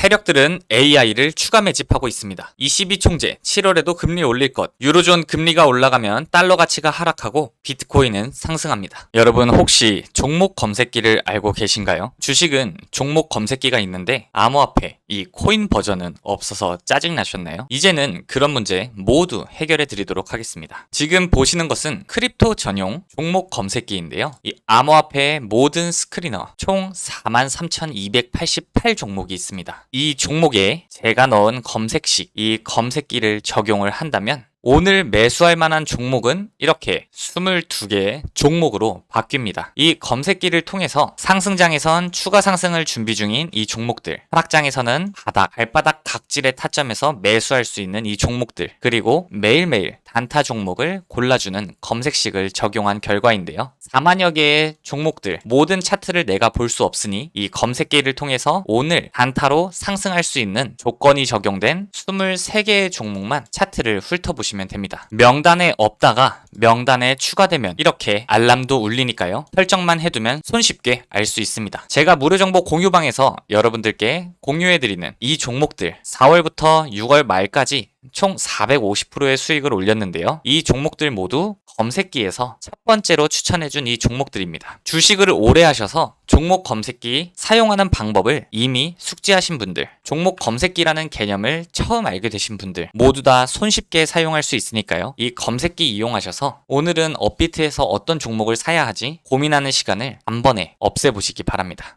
세력들은 AI를 추가 매집하고 있습니다. ECB 총재 7월에도 금리 올릴 것. 유로존 금리가 올라가면 달러 가치가 하락하고 비트코인은 상승합니다. 여러분 혹시 종목 검색기를 알고 계신가요? 주식은 종목 검색기가 있는데 암호화폐 이 코인 버전은 없어서 짜증 나셨나요? 이제는 그런 문제 모두 해결해 드리도록 하겠습니다. 지금 보시는 것은 크립토 전용 종목 검색기인데요. 이 암호화폐의 모든 스크리너 총 43,288 종목이 있습니다. 이 종목에 제가 넣은 검색식 이 검색기를 적용을 한다면 오늘 매수할 만한 종목은 이렇게 22개의 종목으로 바뀝니다. 이 검색기를 통해서 상승장에선 추가 상승을 준비 중인 이 종목들, 하락장에서는 바닥, 발바닥 각질의 타점에서 매수할 수 있는 이 종목들, 그리고 매일매일 단타 종목을 골라주는 검색식을 적용한 결과인데요. 4만여 개의 종목들, 모든 차트를 내가 볼 수 없으니 이 검색기를 통해서 오늘 단타로 상승할 수 있는 조건이 적용된 23개의 종목만 차트를 훑어보시면 됩니다. 명단에 없다가 명단에 추가되면 이렇게 알람도 울리니까요. 설정만 해두면 손쉽게 알 수 있습니다. 제가 무료정보 공유방에서 여러분들께 공유해드리는 이 종목들 4월부터 6월 말까지 총 450%의 수익을 올렸는데요. 이 종목들 모두 검색기에서 첫 번째로 추천해준 이 종목들입니다. 주식을 오래 하셔서 종목 검색기 사용하는 방법을 이미 숙지하신 분들, 종목 검색기라는 개념을 처음 알게 되신 분들 모두 다 손쉽게 사용할 수 있으니까요. 이 검색기 이용하셔서 오늘은 업비트에서 어떤 종목을 사야 하지 고민하는 시간을 한 번에 없애보시기 바랍니다.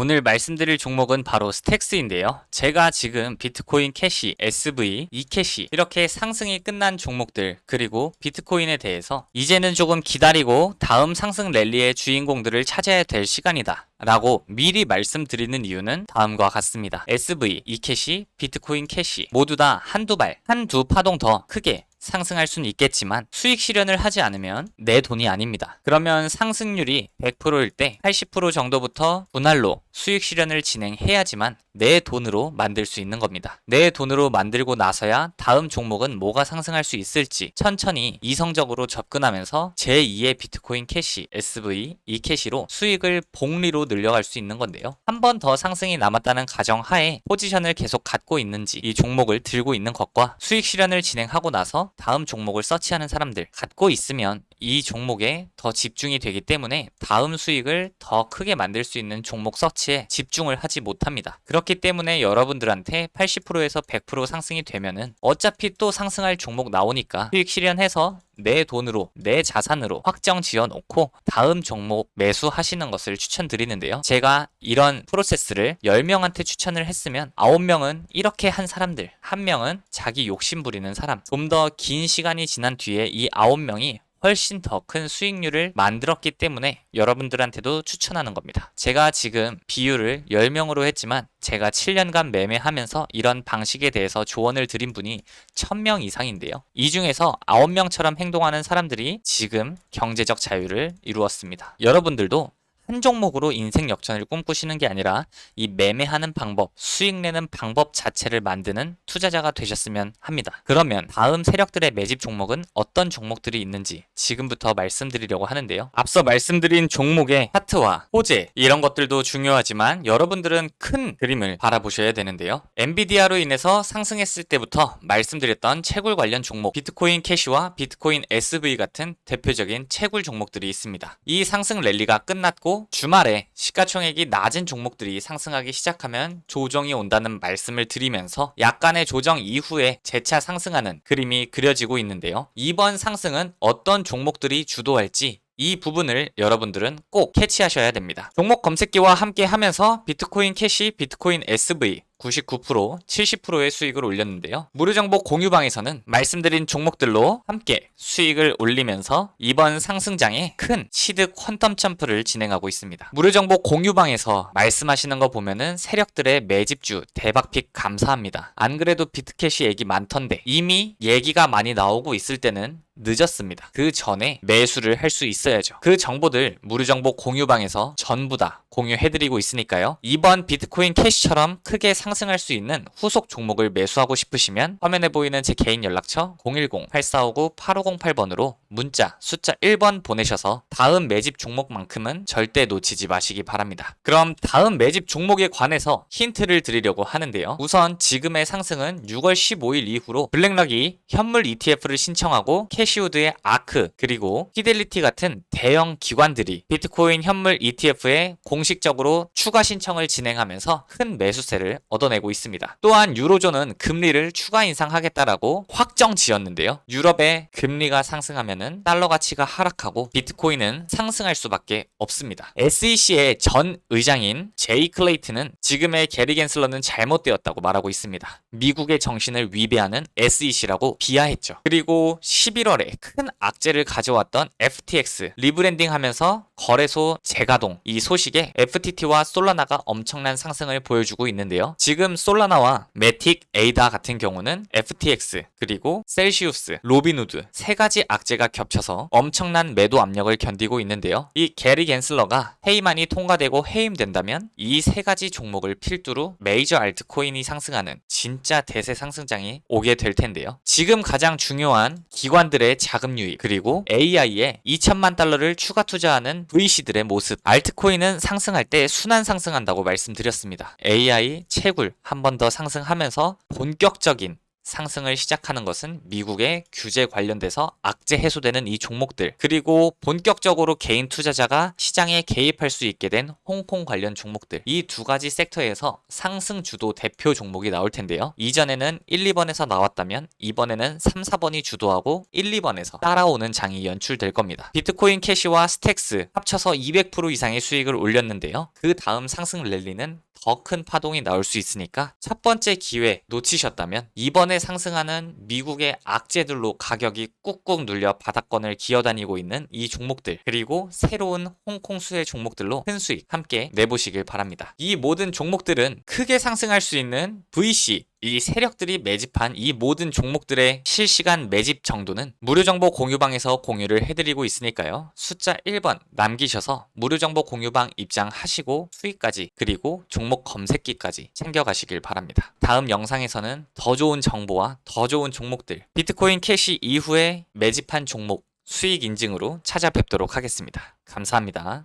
오늘 말씀드릴 종목은 바로 스택스인데요. 제가 지금 비트코인 캐시, SV, 이캐시 이렇게 상승이 끝난 종목들 그리고 비트코인에 대해서 이제는 조금 기다리고 다음 상승 랠리의 주인공들을 찾아야 될 시간이다. 라고 미리 말씀드리는 이유는 다음과 같습니다. SV, 이캐시, 비트코인 캐시 모두 다 한두 발, 한두 파동 더 크게 상승할 수는 있겠지만 수익 실현을 하지 않으면 내 돈이 아닙니다. 그러면 상승률이 100%일 때 80% 정도부터 분할로 수익 실현을 진행해야지만 내 돈으로 만들 수 있는 겁니다. 내 돈으로 만들고 나서야 다음 종목은 뭐가 상승할 수 있을지 천천히 이성적으로 접근하면서 제2의 비트코인 캐시, SV, 이 캐시로 수익을 복리로 늘려갈 수 있는 건데요. 한 번 더 상승이 남았다는 가정 하에 포지션을 계속 갖고 있는지 이 종목을 들고 있는 것과 수익 실현을 진행하고 나서 다음 종목을 서치하는 사람들 갖고 있으면 이 종목에 더 집중이 되기 때문에 다음 수익을 더 크게 만들 수 있는 종목 서치에 집중을 하지 못합니다. 그렇기 때문에 여러분들한테 80%에서 100% 상승이 되면은 어차피 또 상승할 종목 나오니까 수익 실현해서 내 돈으로 내 자산으로 확정 지어 놓고 다음 종목 매수하시는 것을 추천드리는데요. 제가 이런 프로세스를 10명한테 추천을 했으면 9명은 이렇게 한 사람들, 한 명은 자기 욕심 부리는 사람. 좀 더 긴 시간이 지난 뒤에 이 9명이 훨씬 더 큰 수익률을 만들었기 때문에 여러분들한테도 추천하는 겁니다. 제가 지금 비율을 10명으로 했지만 제가 7년간 매매하면서 이런 방식에 대해서 조언을 드린 분이 1000명 이상인데요. 이 중에서 9명처럼 행동하는 사람들이 지금 경제적 자유를 이루었습니다. 여러분들도 한 종목으로 인생 역전을 꿈꾸시는 게 아니라 이 매매하는 방법, 수익 내는 방법 자체를 만드는 투자자가 되셨으면 합니다. 그러면 다음 세력들의 매집 종목은 어떤 종목들이 있는지 지금부터 말씀드리려고 하는데요. 앞서 말씀드린 종목의 차트와 호재 이런 것들도 중요하지만 여러분들은 큰 그림을 바라보셔야 되는데요. 엔비디아로 인해서 상승했을 때부터 말씀드렸던 채굴 관련 종목 비트코인 캐시와 비트코인 SV 같은 대표적인 채굴 종목들이 있습니다. 이 상승 랠리가 끝났고 주말에 시가총액이 낮은 종목들이 상승하기 시작하면 조정이 온다는 말씀을 드리면서 약간의 조정 이후에 재차 상승하는 그림이 그려지고 있는데요. 이번 상승은 어떤 종목들이 주도할지 이 부분을 여러분들은 꼭 캐치하셔야 됩니다. 종목 검색기와 함께 하면서 비트코인 캐시, 비트코인 SV 99%, 70%의 수익을 올렸는데요. 무료 정보 공유방에서는 말씀드린 종목들로 함께 수익을 올리면서 이번 상승장에 큰 시드 퀀텀 점프를 진행하고 있습니다. 무료 정보 공유방에서 말씀하시는 거 보면은 세력들의 매집주 대박픽 감사합니다. 안 그래도 비트캐시 얘기 많던데 이미 얘기가 많이 나오고 있을 때는 늦었습니다. 그 전에 매수를 할 수 있어야죠. 그 정보들 무료정보 공유방에서 전부 다 공유해드리고 있으니까요. 이번 비트코인 캐시처럼 크게 상 상승할 수 있는 후속 종목을 매수하고 싶으시면 화면에 보이는 제 개인 연락처 010-8459-8508번으로 문자 숫자 1번 보내셔서 다음 매집 종목만큼은 절대 놓치지 마시기 바랍니다. 그럼 다음 매집 종목에 관해서 힌트를 드리려고 하는데요. 우선 지금의 상승은 6월 15일 이후로 블랙락이 현물 ETF를 신청하고 캐시우드의 아크 그리고 피델리티 같은 대형 기관들이 비트코인 현물 ETF에 공식적으로 추가 신청을 진행하면서 큰 매수세를 얻어내고 있습니다. 또한 유로존은 금리를 추가 인상하겠다라고 확정 지었는데요. 유럽의 금리가 상승하면 은 달러 가치가 하락하고 비트코인은 상승할 수밖에 없습니다. SEC의 전 의장인 제이 클레이트는 지금의 게리 겐슬러는 잘못되었다고 말하고 있습니다. 미국의 정신을 위배하는 SEC라고 비하했죠. 그리고 11월에 큰 악재를 가져왔던 FTX 리브랜딩 하면서 거래소 재가동 이 소식에 FTT와 솔라나가 엄청난 상승을 보여주고 있는데요. 지금 솔라나와 메틱, 에이다 같은 경우는 FTX 그리고 셀시우스, 로비누드 세 가지 악재가 겹쳐서 엄청난 매도 압력을 견디고 있는데요. 이 게리 겐슬러가 해임안이 통과되고 해임된다면 이 세 가지 종목을 필두로 메이저 알트코인이 상승하는 진짜 대세 상승장이 오게 될 텐데요. 지금 가장 중요한 기관들의 자금 유입 그리고 AI에 2천만 달러를 추가 투자하는 VC들의 모습 알트코인은 상승할 때 순환 상승한다고 말씀드렸습니다. AI 채굴 한 번 더 상승하면서 본격적인 상승을 시작하는 것은 미국의 규제 관련돼서 악재 해소되는 이 종목들 그리고 본격적으로 개인 투자자가 시장에 개입할 수 있게 된 홍콩 관련 종목들 이 두 가지 섹터에서 상승 주도 대표 종목이 나올 텐데요. 이전에는 1, 2번에서 나왔다면 이번에는 3, 4번이 주도하고 1, 2번에서 따라오는 장이 연출될 겁니다. 비트코인 캐시와 스택스 합쳐서 200% 이상의 수익을 올렸는데요. 그 다음 상승 랠리는 더 큰 파동이 나올 수 있으니까 첫 번째 기회 놓치셨다면 이번에 상승하는 미국의 악재들로 가격이 꾹꾹 눌려 바닥권을 기어다니고 있는 이 종목들 그리고 새로운 홍콩 수혜 종목들로 큰 수익 함께 내보시길 바랍니다. 이 모든 종목들은 크게 상승할 수 있는 VC 이 세력들이 매집한 이 모든 종목들의 실시간 매집 정도는 무료 정보 공유방에서 공유를 해드리고 있으니까요. 숫자 1번 남기셔서 무료 정보 공유방 입장하시고 수익까지 그리고 종목 검색기까지 챙겨가시길 바랍니다. 다음 영상에서는 더 좋은 정보와 더 좋은 종목들 비트코인 캐시 이후에 매집한 종목 수익 인증으로 찾아뵙도록 하겠습니다. 감사합니다.